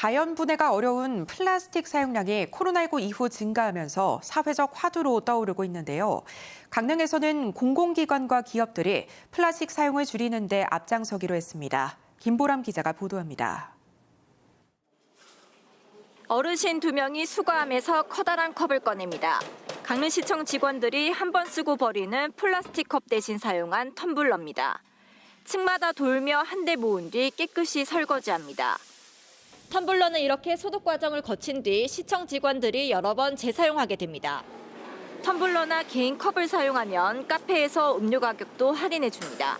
자연 분해가 어려운 플라스틱 사용량이 코로나19 이후 증가하면서 사회적 화두로 떠오르고 있는데요. 강릉에서는 공공기관과 기업들이 플라스틱 사용을 줄이는 데 앞장서기로 했습니다. 김보람 기자가 보도합니다. 어르신 두 명이 수거함에서 커다란 컵을 꺼냅니다. 강릉시청 직원들이 한 번 쓰고 버리는 플라스틱 컵 대신 사용한 텀블러입니다. 층마다 돌며 한 대 모은 뒤 깨끗이 설거지합니다. 텀블러는 이렇게 소독 과정을 거친 뒤 시청 직원들이 여러 번 재사용하게 됩니다. 텀블러나 개인 컵을 사용하면 카페에서 음료 가격도 할인해 줍니다.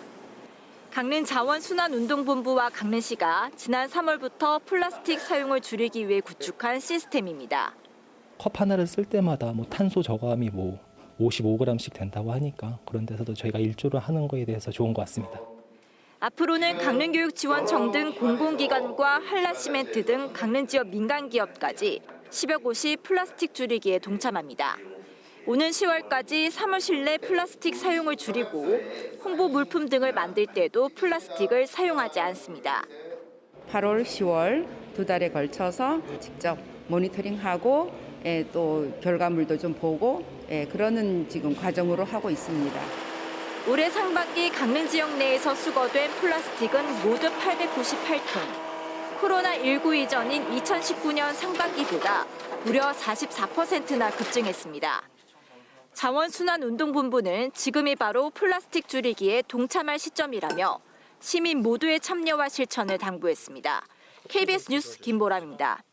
강릉 자원순환운동본부와 강릉시가 지난 3월부터 플라스틱 사용을 줄이기 위해 구축한 시스템입니다. 컵 하나를 쓸 때마다 뭐 탄소 저감이 뭐 55g씩 된다고 하니까 그런 데서도 저희가 일조를 하는 거에 대해서 좋은 것 같습니다. 앞으로는 강릉교육지원청 등 공공기관과 한라시멘트 등 강릉 지역 민간기업까지 10여 곳이 플라스틱 줄이기에 동참합니다. 오는 10월까지 사무실 내 플라스틱 사용을 줄이고 홍보 물품 등을 만들 때도 플라스틱을 사용하지 않습니다. 8월, 10월 두 달에 걸쳐서 직접 모니터링하고 예, 또 결과물도 좀 보고 예, 그러는 지금 과정으로 하고 있습니다. 올해 상반기 강릉 지역 내에서 수거된 플라스틱은 모두 898톤. 코로나19 이전인 2019년 상반기보다 무려 44%나 급증했습니다. 자원순환운동본부는 지금이 바로 플라스틱 줄이기에 동참할 시점이라며 시민 모두의 참여와 실천을 당부했습니다. KBS 뉴스 김보람입니다.